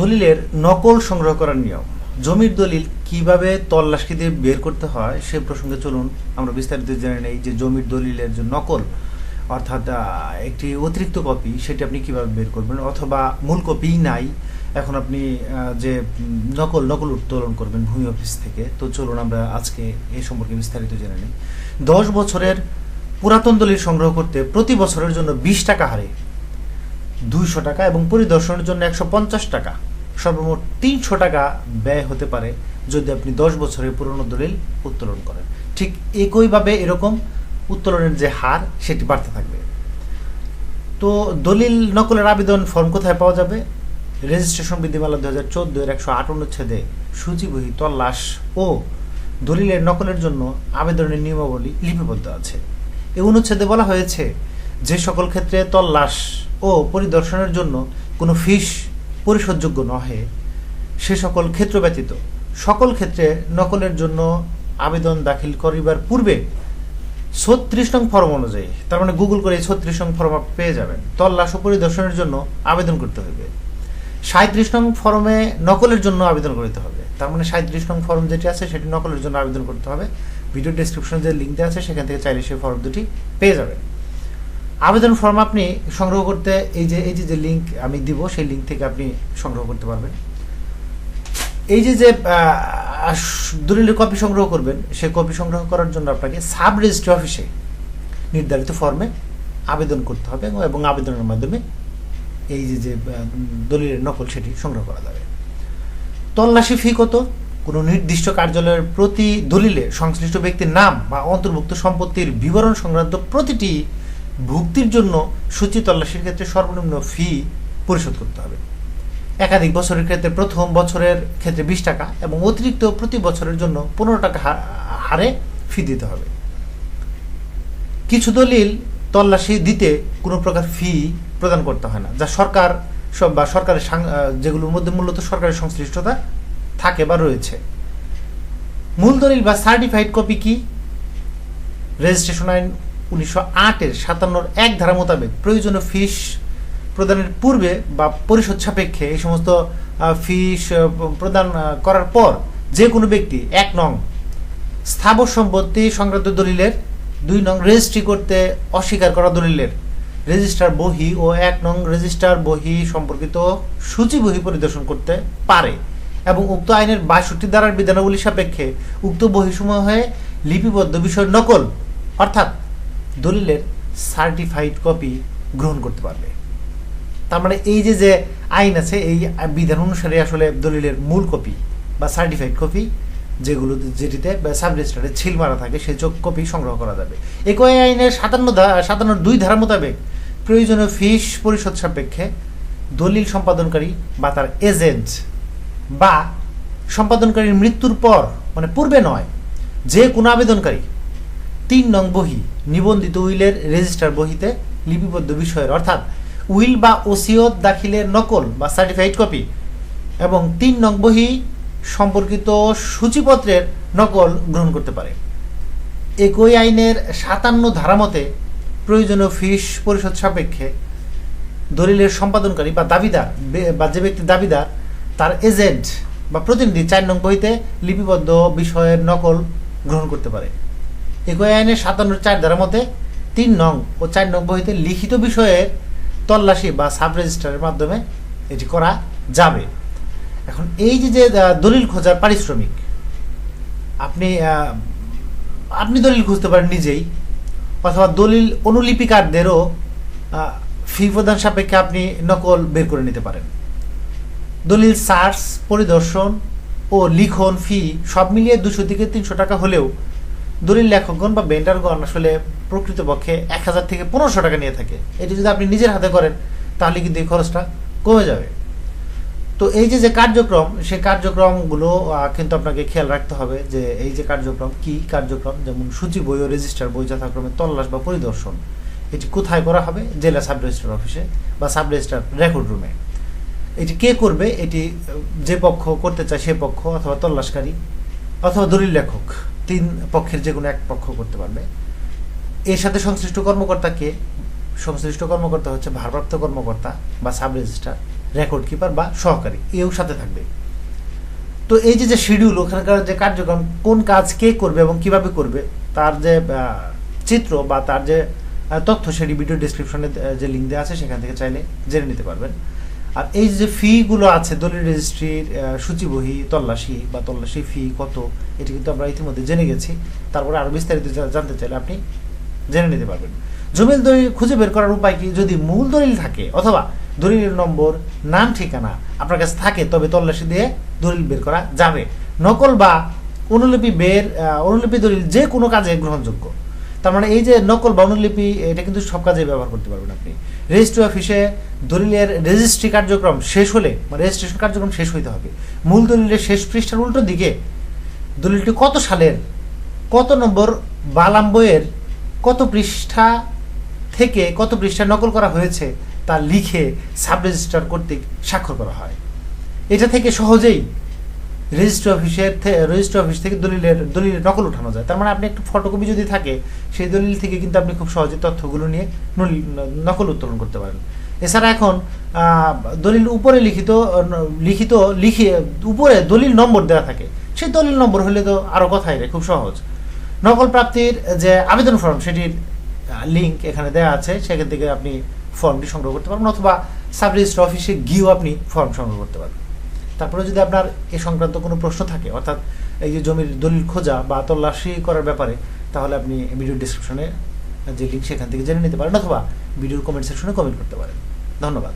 দলিলের নকল সংগ্রহ করার নিয়ম। জমির দলিল কীভাবে তল্লাশি দিয়ে বের করতে হয় সে প্রসঙ্গে চলুন আমরা বিস্তারিত জেনে নেই যে জমির দলিলের যে নকল, অর্থাৎ একটি অতিরিক্ত কপি সেটি আপনি কীভাবে বের করবেন অথবা মূল কপি নাই, এখন আপনি যে নকল নকল উত্তোলন করবেন ভূমি অফিস থেকে। তো চলুন আমরা আজকে এ সম্পর্কে বিস্তারিত জেনে নিই। দশ বছরের পুরাতন দলিল সংগ্রহ করতে প্রতি বছরের জন্য বিশ টাকা হারে দুইশো টাকা এবং পরিদর্শনের জন্য একশো পঞ্চাশ টাকা। সর্বমোট তিনশো টাকা ব্যয় হতে পারে যদি আপনি দশ বছরের পুরনো দলিল উত্তোলন করেন। ঠিক একইভাবে এরকম উত্তোলনের যে হার, সেটি বাড়তে থাকবে। তো দলিল নকলের আবেদন ফর্ম কোথায় পাওয়া যাবে? রেজিস্ট্রেশন বিধিমালা দু হাজার চোদ্দ এর একশো আট অনুচ্ছেদে সূচিবহি, তল্লাশ ও দলিলের নকলের জন্য আবেদনের নিয়মাবলী লিপিবদ্ধ আছে। এই অনুচ্ছেদে বলা হয়েছে, যে সকল ক্ষেত্রে তল্লাশ ও পরিদর্শনের জন্য কোনো ফিস পরিশোধযোগ্য নহে। সে সকল ক্ষেত্র ব্যতীত। সকল ক্ষেত্রে নকলের জন্য আবেদন দাখিল করিবার পূর্বে ছত্রিশ নং ফর্ম অনুযায়ী, তার মানে গুগল করে ছত্রিশ নং ফর্ম পেয়ে যাবেন। তল্লাশ ও পরিদর্শনের জন্য আবেদন করতে হবে সাঁত্রিশ নং ফর্মে নকলের জন্য আবেদন করতে হবে। তার মানে সাঁত্রিশ নং ফর্ম যেটি আছে, সেটি নকলের জন্য আবেদন করতে হবে। ভিডিও ডেসক্রিপশনে যে লিঙ্ক দেওয়া আছে, সেখান থেকে চাইলে সেই ফর্ম দুটি পেয়ে যাবেন। আবেদন ফর্ম আপনি সংগ্রহ করতে এই যে এই যে যে লিঙ্ক আমি দিব, সেই লিঙ্ক থেকে আপনি সংগ্রহ করতে পারবেন। এই যে যে দলিলের কপি সংগ্রহ করবেন, সেই কপি সংগ্রহ করার জন্য আপনাকে সাব রেজিস্ট্রি অফিসে নির্ধারিত ফর্মে আবেদন করতে হবে এবং আবেদনের মাধ্যমে এই যে যে দলিলের নকল সেটি সংগ্রহ করা যাবে। তল্লাশি ফি কত? কোনো নির্দিষ্ট কার্যালয়ের প্রতি দলিলে সংশ্লিষ্ট ব্যক্তির নাম বা অন্তর্ভুক্ত সম্পত্তির বিবরণ সংক্রান্ত প্রতিটি ভুক্তির জন্য সূচি তল্লাশির ক্ষেত্রে সর্বনিম্ন ফি পরিশোধ করতে হবে। একাধিক বছরের ক্ষেত্রে প্রথম বছরের ক্ষেত্রে বিশ টাকা এবং অতিরিক্ত প্রতি বছরের জন্য পনেরো টাকা হারে ফি দিতে হবে। কিছু দলিল তল্লাশি দিতে কোনো প্রকার ফি প্রদান করতে হয় না, যা সরকার সব বা সরকারের যেগুলোর মধ্যে মূলত সরকারের সংশ্লিষ্টতা থাকে বা রয়েছে। মূল দলিল বা সার্টিফাইড কপি কি? রেজিস্ট্রেশন আইন উনিশশো আটের সাতান্নর এক ধারা মোতাবেক প্রয়োজনীয় ফিস প্রদানের পূর্বে বা পরিশোধ সাপেক্ষে এই সমস্ত ফিস প্রদান করার পর যে কোনো ব্যক্তি এক নং স্থাবর সম্পত্তি সংক্রান্ত দলিলের, দুই নং রেজিস্ট্রি করতে অস্বীকার করা দলিলের। রেজিস্টার বহি ও এক নং রেজিস্টার বহি সম্পর্কিত সূচি বহি পরিদর্শন করতে পারে এবং উক্ত আইনের বাষট্টি ধারার বিধানাবলী সাপেক্ষে উক্ত বহিসমূহে লিপিবদ্ধ বিষয় নকল, অর্থাৎ দলিলের সার্টিফাইড কপি গ্রহণ করতে পারবে। তার মানে এই যে যে আইন আছে, এই বিধান অনুসারে আসলে দলিলের মূল কপি বা সার্টিফাইড কপি যেগুলো, যেটিতে সাব রেজিস্টারে ছিল মারা থাকে, সেই চোখ কপি সংগ্রহ করা যাবে। একই আইনের সাতান্ন সাতান্ন দুই ধারা মোতাবেক প্রয়োজনীয় ফিস পরিশোধ সাপেক্ষে দলিল সম্পাদনকারী বা তার এজেন্ট বা সম্পাদনকারীর মৃত্যুর পর মানে পূর্বে নয়, যে কোনো আবেদনকারী তিন নং বহি, নিবন্ধিত উইলের রেজিস্টার বহিতে লিপিবদ্ধ বিষয়ের, অর্থাৎ উইল বা ওসিয়ত দাখিলের নকল বা সার্টিফাইড কপি এবং তিন নং বহি সম্পর্কিত সূচিপত্রের নকল গ্রহণ করতে পারে। একই আইনের সাতান্ন ধারা মতে প্রয়োজনীয় ফিস পরিশোধ সাপেক্ষে দলিলের সম্পাদনকারী বা দাবিদার, বা যে ব্যক্তি দাবিদার, তার এজেন্ট বা প্রতিনিধি চার নং বইতে লিপিবদ্ধ বিষয়ের নকল গ্রহণ করতে পারে। একই আইনের সাতান্ন চার ধারা মতে তিন নং ও চার নং বইতে লিখিত বিষয়ের তল্লাশি বা সাব রেজিস্টারের মাধ্যমে এটি করা যাবে। এখন এই যে যে দলিল খোঁজার পারিশ্রমিক, আপনি আপনি দলিল খুঁজতে পারেন নিজেই, অথবা দলিল অনুলিপিকারদেরও ফি প্রদান সাপেক্ষে আপনি নকল বের করে নিতে পারেন। দলিল সার্চ, পরিদর্শন ও লিখন ফি সব মিলিয়ে দুশো থেকে তিনশো টাকা হলেও দলিল লেখকগণ বা বেন্ডারগণ আসলে প্রকৃতপক্ষে এক হাজার থেকে পনেরোশো টাকা নিয়ে থাকে। এটি যদি আপনি নিজের হাতে করেন, তাহলে কিন্তু এই খরচটা কমে যাবে। তো এই যে যে কার্যক্রম, সেই কার্যক্রমগুলো কিন্তু আপনাকে খেয়াল রাখতে হবে যে, এই যে কার্যক্রম, কি কার্যক্রম? যেমন সূচি বই ও রেজিস্টার বই যথাক্রমে তল্লাশ বা পরিদর্শন। এটি কোথায় করা হবে? জেলা সাব রেজিস্ট্রার অফিসে বা সাব রেজিস্ট্রার রেকর্ড রুমে। এটি কে করবে? এটি যে পক্ষ করতে চায় সে পক্ষ, অথবা তল্লাশকারী, অথবা দলিল লেখক। তিন পক্ষের যে কোনো এক পক্ষ করতে পারবে। এর সাথে সংশ্লিষ্ট কর্মকর্তাকে, সংশ্লিষ্ট কর্মকর্তা হচ্ছে ভারপ্রাপ্ত কর্মকর্তা বা সাব রেজিস্ট্রার, রেকর্ড কিপার বা সহকারী, এও সাথে থাকবে। তো এই যে যে শিডিউল ওখানকার যে কার্যক্রম, কোন কাজ কে করবে এবং কীভাবে করবে, তার যে চিত্র বা তার যে তথ্য, সেটি ভিডিও ডিসক্রিপশনে যে লিঙ্ক দেওয়া আছে, সেখান থেকে চাইলে জেনে নিতে পারবেন। আর এই যে ফিগুলো আছে, দলিল রেজিস্ট্রির সূচিবহি, তল্লাশি বা তল্লাশি ফি কত, এটি কিন্তু আমরা ইতিমধ্যে জেনে গেছি। তারপরে আরও বিস্তারিত জানতে চাইলে আপনি জেনে নিতে পারবেন। জমির দলিল খুঁজে বের করার উপায় কি? যদি মূল দলিল থাকে, অথবা দলিলের নম্বর, নাম, ঠিকানা আপনার কাছে থাকে, তবে তল্লাশি দিয়ে দলিল বের করা যাবে। নকল বা অনুলিপি বের অনুলিপি দলিল যে কোনো কাজে গ্রহণযোগ্য। তার মানে এই যে নকল বা অনুলিপি, এটা কিন্তু সব কাজে ব্যবহার করতে পারবেন আপনি। রেজিস্ট্রি অফিসে দলিলের রেজিস্ট্রি কার্যক্রম শেষ হলে, বা রেজিস্ট্রেশন কার্যক্রম শেষ হইতে হবে। মূল দলিলের শেষ পৃষ্ঠার উল্টো দিকে দলিলটি কত সালের, কত নম্বর বালাম বইয়ের কত পৃষ্ঠা থেকে কত পৃষ্ঠা নকল করা হয়েছে তা লিখে সাব রেজিস্ট্রার কর্তৃক স্বাক্ষর করা হয়। এটা থেকে সহজেই রেজিস্ট্রি অফিসের রেজিস্ট্রি অফিস থেকে দলিলের দলিলের নকল উঠানো যায়। তার মানে আপনি একটু ফটোকপি যদি থাকে, সেই দলিল থেকে কিন্তু আপনি খুব সহজে তথ্যগুলো নিয়ে নকল উত্তোলন করতে পারেন। এছাড়া এখন দলিল উপরে লিখিত লিখিত, লিখে উপরে দলিল নম্বর দেওয়া থাকে। সেই দলিল নম্বর হলে তো আরও কথাই রে, খুব সহজ। নকল প্রাপ্তির যে আবেদন ফর্ম সেটির লিঙ্ক এখানে দেওয়া আছে। সেখান থেকে আপনি ফর্মটি সংগ্রহ করতে পারবেন, অথবা সাব রেজিস্ট্রি অফিসে গিয়েও আপনি ফর্ম সংগ্রহ করতে পারবেন। তারপরে যদি আপনার এ সংক্রান্ত কোনো প্রশ্ন থাকে, অর্থাৎ এই যে জমির দলিল খোঁজা বা তল্লাশি করার ব্যাপারে, তাহলে আপনি ভিডিও ডিসক্রিপশনে যে লিঙ্ক সেখান থেকে জেনে নিতে পারেন, অথবা ভিডিওর কমেন্ট সেকশনে কমেন্ট করতে পারেন। ধন্যবাদ।